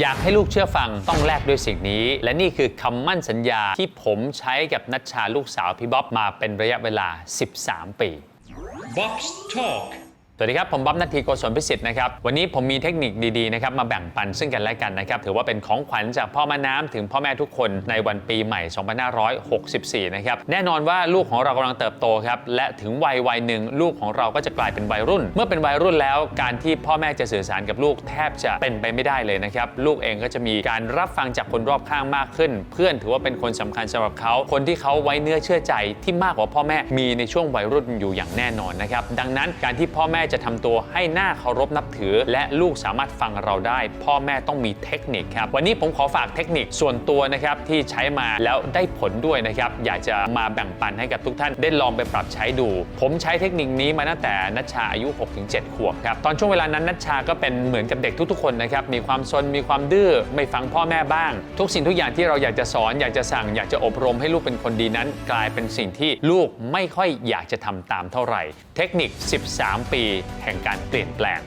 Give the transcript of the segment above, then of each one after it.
อยากให้ลูกเชื่อฟังต้องแลกด้วยสิ่งนี้ และนี่คือคำมั่นสัญญาที่ผมใช้กับนัชชาลูกสาวพี่บ๊อบมาเป็นระยะเวลา 13 ปี Bob's Talk สวัสดีครับ ผมบ๊อบนาทีโกศลพิสิทธิ์นะครับ วันนี้ผมมีเทคนิคดีๆนะครับมาแบ่งปันซึ่งกันและกันนะครับ ถือว่าเป็นของขวัญจากพ่อแม่น้ำถึงพ่อแม่ทุกคนในวันปีใหม่ 2564 นะครับ แน่นอนว่าลูกของเรากำลังเติบโตครับ และถึงวัยวัยหนึ่งลูกของเราก็จะกลายเป็นวัยรุ่น เมื่อเป็นวัยรุ่นแล้วการที่พ่อแม่จะสื่อสารกับลูกแทบจะเป็นไปไม่ได้เลยนะครับ ลูกเองก็จะมีการรับฟังจากคนรอบข้างมากขึ้น เพื่อนถือว่าเป็นคนสำคัญสำหรับเขา คนที่เขาไว้เนื้อเชื่อใจที่มากกว่าพ่อแม่มีในช่วงวัยรุ่นอยู่อย่างแน่นอนนะครับ ดังนั้นการที่พ่อแม่จะทำตัวให้หน้าเคารพนับถือ และลูกสามารถฟังเราได้ พ่อแม่ต้องมีเทคนิคครับวันนี้ผมขอฝากเทคนิคส่วนตัวนะครับที่ใช้มาแล้วได้ผลด้วยนะครับอยากจะมาแบ่งปันให้กับทุกท่านได้ลองไปปรับใช้ดู ผมใช้เทคนิคนี้มาตั้งแต่นัชชาอายุ 6-7 ขวบครับตอนช่วงเวลานั้นนัชชาก็เป็นเหมือนกับเด็กทุกๆคนนะครับมีความซนมีความดื้อไม่ฟังพ่อแม่บ้าง ทุกสิ่งทุกอย่างที่เราอยากจะสอนอยากจะสั่งอยากจะอบรมให้ลูกเป็นคนดีนั้น กลายเป็นสิ่งที่ลูกไม่ค่อยอยากจะทำตามเท่าไหร่ เทคนิค 13 ปีแห่งการเปลี่ยนแปลง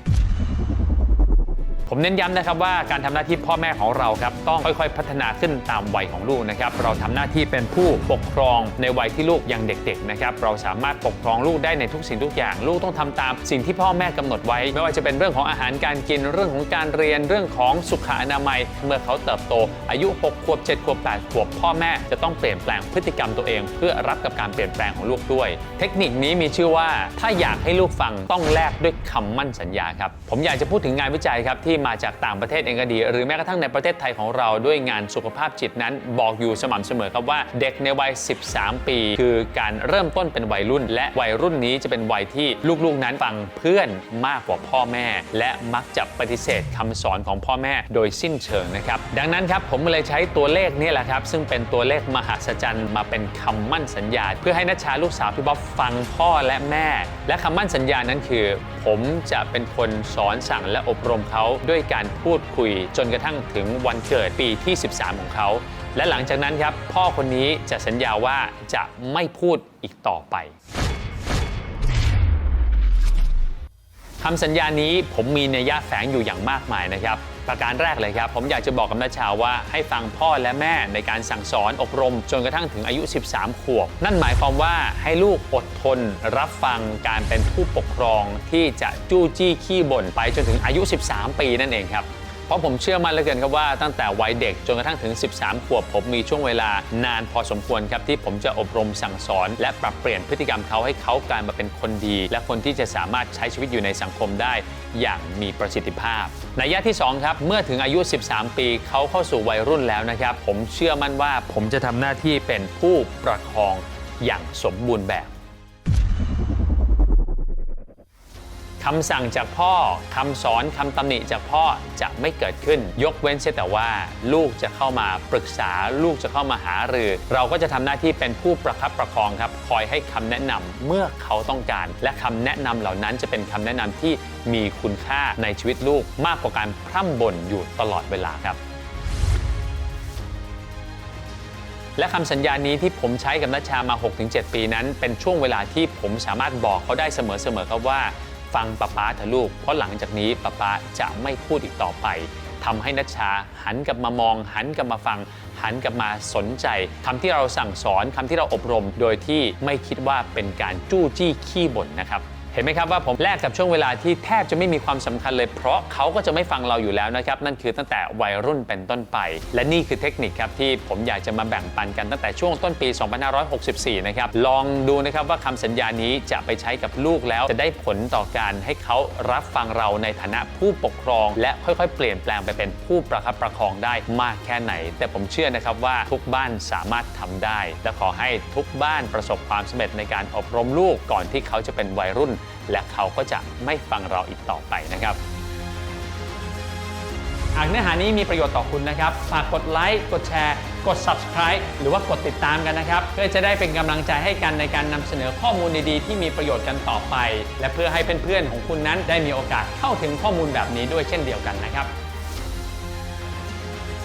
ผมเน้นย้ำนะครับว่าการทำหน้าที่พ่อแม่ของเราครับต้องค่อยๆ พัฒนาขึ้นตามวัยของลูกนะครับเราทำหน้าที่เป็นผู้ปกครองในวัยที่ลูกยังเด็กๆนะครับเราสามารถปกครองลูกได้ในทุกสิ่งทุกอย่าง ลูกต้องทำตามสิ่งที่พ่อแม่กำหนดไว้ ไม่ว่าจะเป็นเรื่องของอาหารการกินเรื่องของการเรียนเรื่องของสุขอนามัย เมื่อเขาเติบโต อายุ6ขวบ7ขวบ8ขวบพ่อแม่จะต้องเปลี่ยนแปลงพฤติกรรมตัวเอง เพื่อรับกับการเปลี่ยนแปลงของลูกด้วย เทคนิคนี้มีชื่อว่า ถ้าอยากให้ลูกฟังต้องแลกด้วยคำมั่นสัญญาครับผมอยากจะพูดถึงงานวิจัยครับที่มาจากต่างประเทศเองก็ดี หรือแม้กระทั่งในประเทศไทยของเราด้วยงานสุขภาพจิตนั้น บอกอยู่สม่ำเสมอครับว่าเด็กในวัย 13 ปี คือการเริ่มต้นเป็นวัยรุ่น และวัยรุ่นนี้จะเป็นวัยที่ลูกๆนั้นฟังเพื่อนมากกว่าพ่อแม่ และมักจะปฏิเสธคำสอนของพ่อแม่โดยสิ้นเชิงนะครับดังนั้นครับผมเลยใช้ตัวเลขนี้แหละครับซึ่งเป็นตัวเลขมหัศจรรย์มาเป็นคำมั่นสัญญา เพื่อให้นัชชาลูกสาวพี่บ๊อบฟังพ่อและแม่ และคำมั่นสัญญานั้นคือ ผมจะเป็นคนสอนสั่งและอบรมเขาด้้วยการพูดคุยจนกระทั่งถึงวันเกิดปีที่ 13 ของเขา และหลังจากนั้นครับ พ่อคนนี้จะสัญญาว่าจะไม่พูดอีกต่อไป คำสัญญานี้ผมมีนัยยะแฝงอยู่อย่างมากมายนะครับ ประการแรกเลยครับ ผมอยากจะบอกกับนัชชาว่าให้ฟังพ่อและแม่ในการสั่งสอนอบรม จนกระทั่งถึงอายุ 13 ขวบ นั่นหมายความว่าให้ลูกอดทน รับฟังการเป็นผู้ปกครองที่จะจู้จี้ขี้บ่นไปจนถึงอายุ 13 ปีนั่นเองครับ ราะผมเชื่อมั่นเหลือเกินครับว่าตั้งแต่วัยเด็กจนกระทั่งถึง 13 ขวบผมมีช่วงเวลานานพอสมควรครับที่ผมจะอบรมสั่งสอน และปรับเปลี่ยนพฤติกรรมเขาให้เขากลายมาเป็นคนดี และคนที่จะสามารถใช้ชีวิตอยู่ในสังคมได้ อย่างมีประสิทธิภาพในยะที่ 2 ครับ เมื่อถึงอายุ 13 ปีเขาเข้าสู่วัยรุ่นแล้วนะครับ ผมเชื่อมั่นว่าผมจะทำหน้าที่เป็นผู้ประคองอย่างสมบูรณ์แบบ คำสั่งจากพ่อคำสอนคำตำหนิจากพ่อจะไม่เกิดขึ้น ยกเว้นเสียแต่ว่า ลูกจะเข้ามาปรึกษา ลูกจะเข้ามาหารือ เราก็จะทำหน้าที่เป็นผู้ประคับประคองครับคอยให้คำแนะนำเมื่อเขาต้องการ และคำแนะนำเหล่านั้นจะเป็นคำแนะนำที่มีคุณค่าในชีวิตลูกมากกว่าการพร่ำบ่นอยู่ตลอดเวลาครับและคำสัญญานี้ที่ผมใช้กับนัชชามา 6-7 ปีนั้น เป็นช่วงเวลาที่ผมสามารถบอกเขาได้เสมอๆครับว่า ฟังป้าป๊าเถอะลูก เพราะหลังจากนี้ป้าป๊าจะไม่พูดอีกต่อไปทำให้นัชชาหันกลับมามอง หันกลับมาฟัง หันกลับมาสนใจคำที่เราสั่งสอนคำที่เราอบรม โดยที่ไม่คิดว่าเป็นการจู้จี้ขี้บ่นนะครับ เห็นไหมครับว่าผมแลกกับช่วงเวลาที่แทบจะไม่มีความสำคัญเลย เพราะเขาก็จะไม่ฟังเราอยู่แล้วนะครับ นั่นคือตั้งแต่วัยรุ่นเป็นต้นไป และนี่คือเทคนิคครับที่ผมอยากจะมาแบ่งปันกันตั้งแต่ช่วงต้นปี 2564 นะครับ ลองดูนะครับว่าคำสัญญานี้จะไปใช้กับลูกแล้วจะได้ผลต่อการให้เขารับฟังเราในฐานะผู้ปกครอง และค่อยๆ เปลี่ยนแปลงไปเป็นผู้ประคับประคองได้มากแค่ไหน แต่ผมเชื่อนะครับว่าทุกบ้านสามารถทำได้ และขอให้ทุกบ้านประสบความสำเร็จในการอบรมลูกก่อนที่เขาจะเป็นวัยรุ่น และเขาก็จะไม่ฟังเราอีกต่อไปนะครับหากเนื้อหานี้มีประโยชน์ต่อคุณนะครับ ฝากกดไลค์ กดแชร์ กด subscribe หรือว่ากดติดตามกันนะครับ เพื่อจะได้เป็นกำลังใจให้กันในการนำเสนอข้อมูลดีๆ ที่มีประโยชน์กันต่อไป และเพื่อให้เพื่อนๆของคุณนั้นได้มีโอกาสเข้าถึงข้อมูลแบบนี้ด้วยเช่นเดียวกันนะครับ